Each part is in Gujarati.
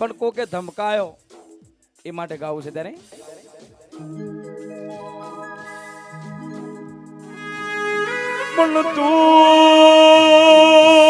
પણ કોકે ધમકાયો? એ માટે ગાવું છે ત્યારે. પણ તું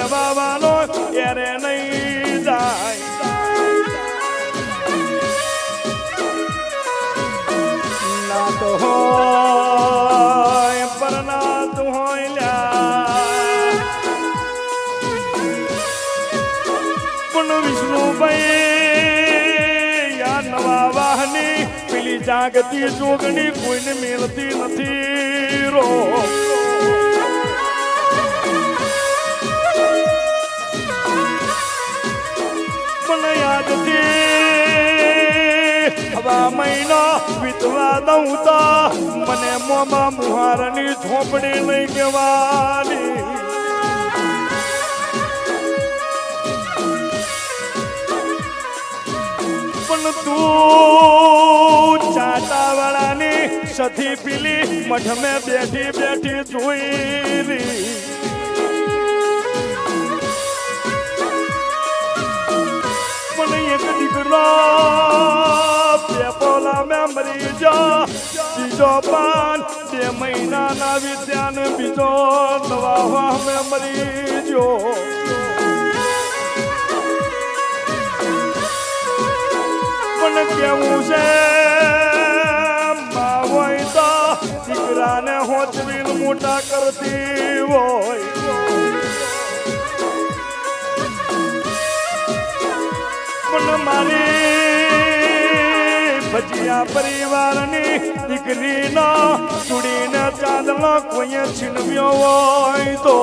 લેવાવાનો ક્યારે નહીં જાય ના તો હોય પર ના તો હોય પણ વિષ્ણુભાઈ આ નવા જાગતી જોગણી કોઈને મેળતી નથી દઉં તો મને મોમાં મુહારની ઝોપડી નહીં કહેવાની પણ તું ચાટાવાળાની સધી પીલી મઠ બેઠી બેઠી જોઈ મેં જા બીજો પાન બે મહિનાના વિદ્યાને બીજો નવા અમે મરી જો પણ કેવું છે? હોય તો દીકરાને હોચવીને મોટા કરતી હોય. મારી ભજીયા પરિવારની દીકરીનો ચૂડીને ચાંદલો કોઈ છીનવ્યો હોય તો.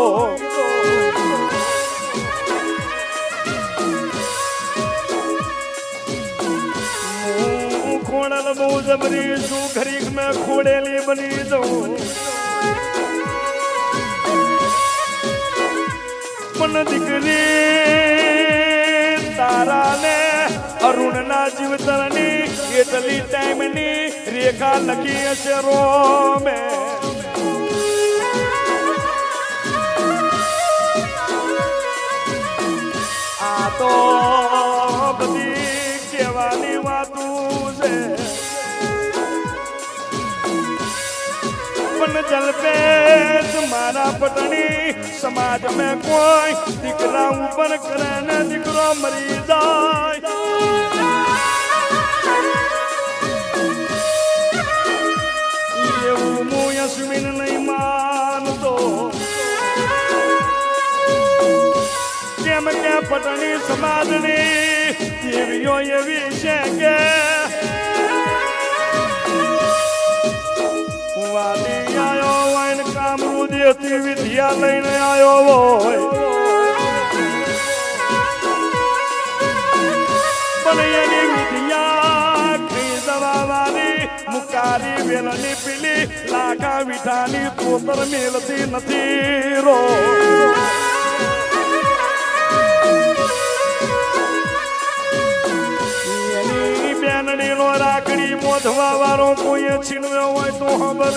ખોડલ બહુ જબરી છું ઘડીક મેં ખોડેલી બની દઉં પણ દીકરી તારાને અરુણના જીવતરની એટલી ટાઈમની રેખા લખી હશે રોમે. આ તો બધી કહેવાની વાતું છે. પણ જલપેશ મારા પટણી સમાજ મેં કોઈ દીકરા ઉપર કરે ને દીકરો મરી જાય. એવું નહીં માનતો. કે પટણી સમાજની દેવીઓ એવી છે કે વાલી આવ્યો હોય ને કામરૂ દેતી વિદ્યા લઈને આવ્યો હોય. પણ એની વિદ્યા મુકારી વેલની પીલી લાખા વિઠાની તોતર મેલતી નથી રો બેનડીનો રાખડી મોધવા વાળો કોઈ છીનવ્યો હોય તો ખબર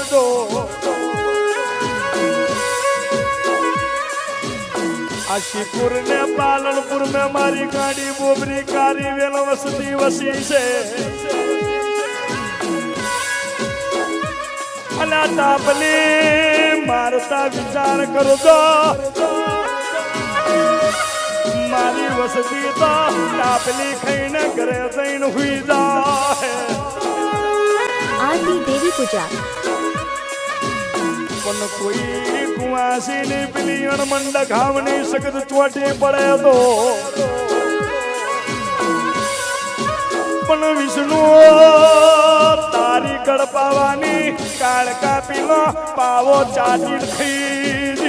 આશીપુર ને પાલનપુર મેં મારી ગાડી બોબરી કારી વેલ વસતી વસી છે અલા તાપલી મારતા વિચાર કરો તો. મારી વસતી તો તાપલી ખાઈને ઘરે જઈને હુઈ જાય. આરતી દેવી પૂજા. પણ કોઈ કુવાસી ની પેલી અણમંડ ઘાવની સખત ચોટી પડે તો. પણ વિષ્ણુ તારી ગળપાવાની કાળકા પીલો પાવો ચાલી થઈ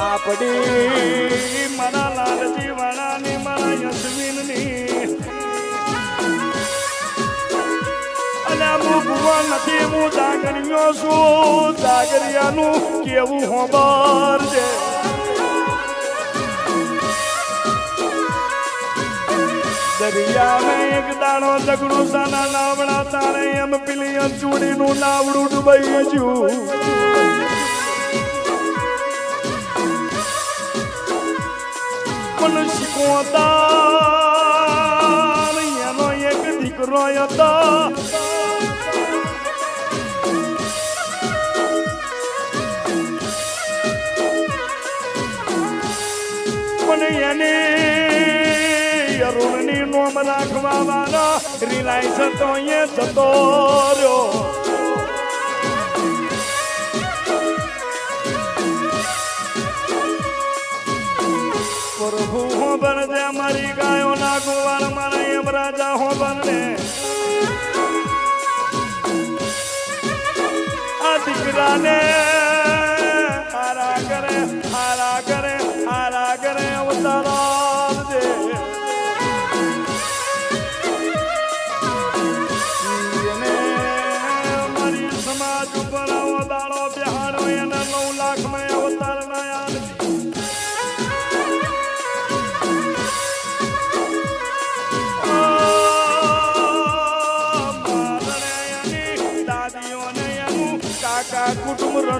આપડી મારા લાલજી વાળાની, મારા યશવીનની. અને હું નથી હું જાગરિયો છું. જાગરિયાનું કેવું હોબર છે. દરિયામાં એક દાણો ઝઘડું સાના નાવડા તારે એમ પેલી ચૂડીનું નાવડું ડૂબાઈ ગયું. પણ શીખવતા એનો એક દીકરો હતો. પણ એને રિલાયન્સ તો અહીંયા જતો રહ્યો પ્રભુ હો બનજે મારી ગાયો ના ગોવાળ મારા એમ રાજા હો બનને આ દીકરાને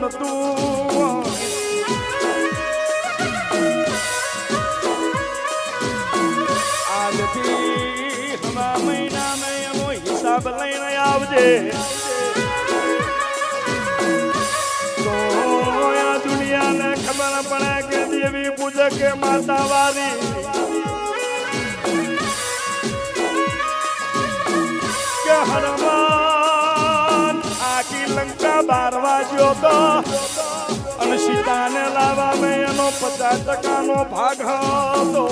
કુટુંબ રણતું આજથી હવા મહિનામાં એનો હિસાબ લઈને આવજે તો. આ દુનિયાને ખબર પડે કે દેવી પૂજક માતા વાળી કે આખી લંકા બાર તો. અને સીતાને લાવવા મેં એનો પચાસ ટકાનો ભાગ હતો.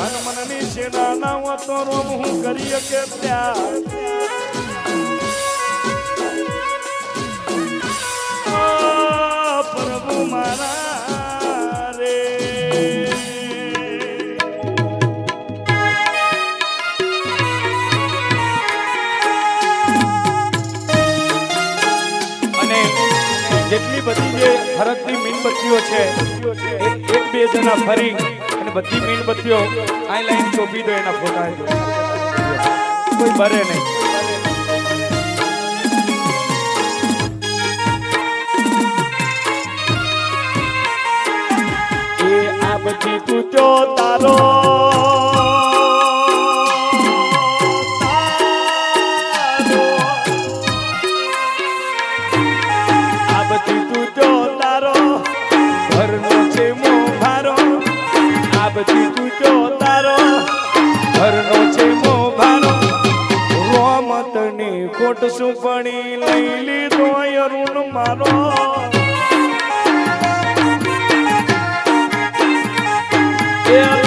હનુમાનની સેના ના હું કરી શકે ત્યાં જે મીણબત્તીઓ છે. એક બે જણા ફરી અને બધી મીણબત્તીઓ આ લાઈન ચોપી દો એના ફોટા કોઈ બરે નહીં. બધી તું તારો તારો. ખોટ સુપણી લઈ લીધો અરુણ મારો. એ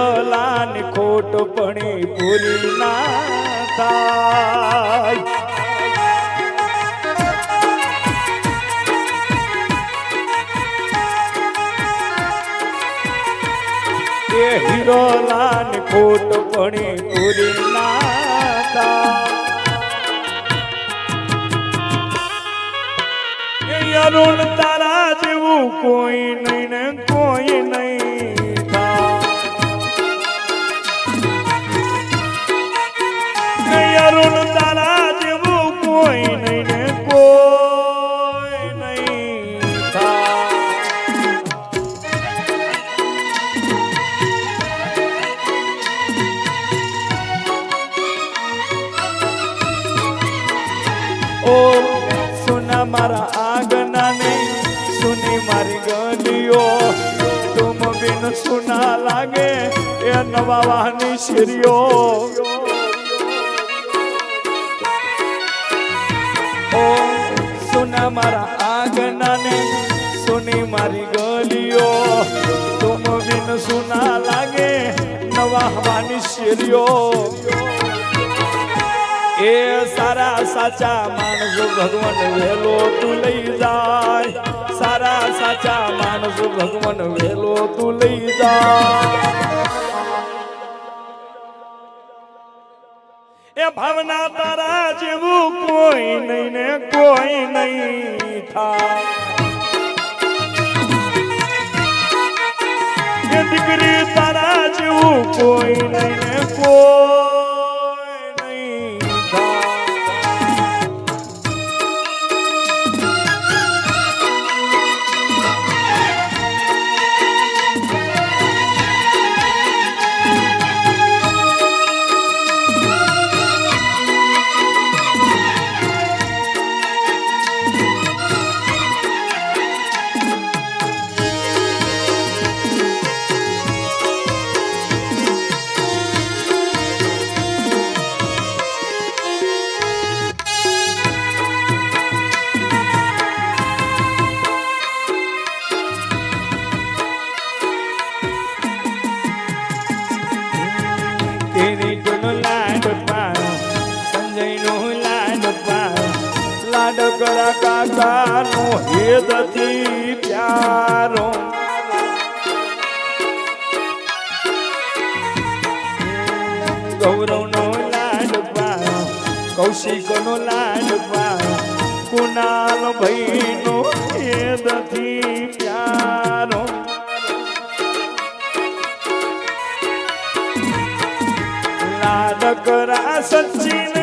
હિરલાની ખોટ પણી ભૂલી ના થાય. એ લાન ખોટ પણી ભૂલી ના અરુણ તારા જેવું કોઈ નહીં ને કોઈ નહીં. ઓ સુના મારા આંગના ને સુની મારી ગલીઓ. તુમ બિન સુના લાગે, એ નવા વાહની શીરીઓ. ઓ સુના મારા આગના ને સુની મારી ગલીઓ. તુમ બિન સુના લાગે નવા હવાની શેરીઓ. એ સારા સાચા માણસ ભગવાન વેલો તું લઈ જાય. સારા સાચા માણસ ભગવાન વેલો તું લઈ જાય. એ ભાવના તારા કોઈ નહીં ને કોઈ નહીં થાય કૌશિક લાડવા કુનાલ ભાઈ એદથી પ્યારો. લાડકરા સચિન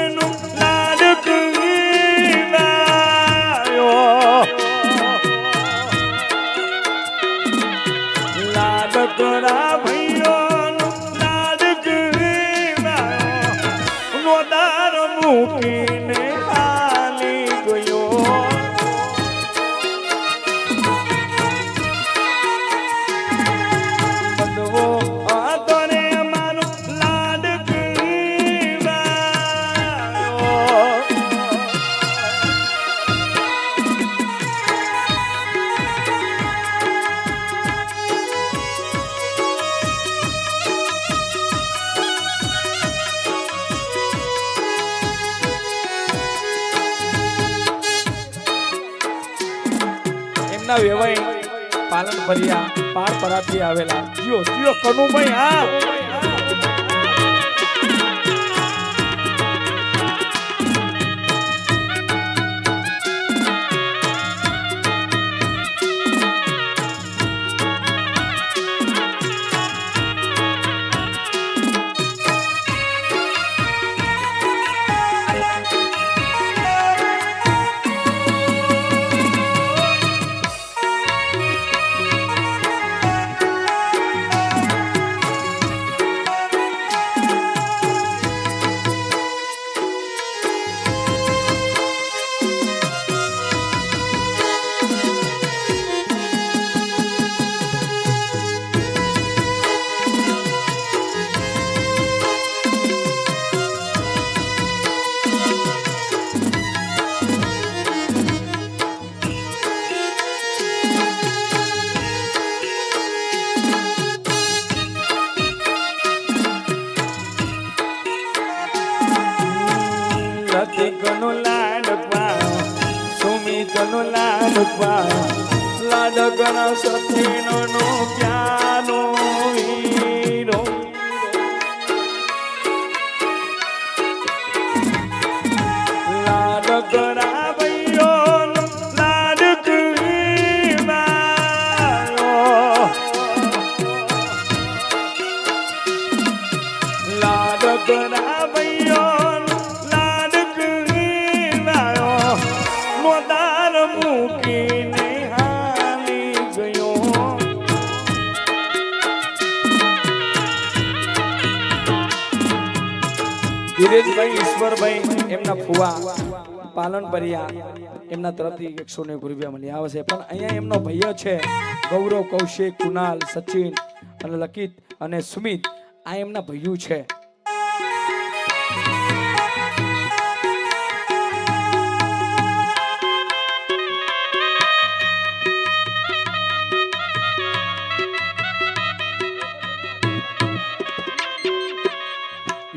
પરાથી આવેલા. જીઓ જીઓ કનુભાઈ હા. નો લાડવા લાડકના સખીનો નો ધીરેજભાઈ ઈશ્વરભાઈ, એમના ફુવા, પાલન પરિયા, એમના તરફથી એકસો ને રૂપિયા મળી આવે છે. પણ અહીંયા એમનો ભાઈઓ છે, ગૌરવ, કૌશિક કુનાલ સચિન અને લકિત અને સુમિત, આ એમના ભાઈઓ છે.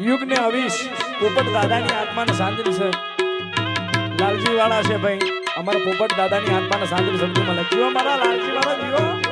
યુગ ને અવિશ. પોપટ દાદાની આત્માને શાંતિ છે. લાલજી વાળા છે ભાઈ, અમારા પોપટ દાદાની આત્માને શાંતિ શબ્દોમાં લખ્યું મારા લાલજી વાળા જીવો.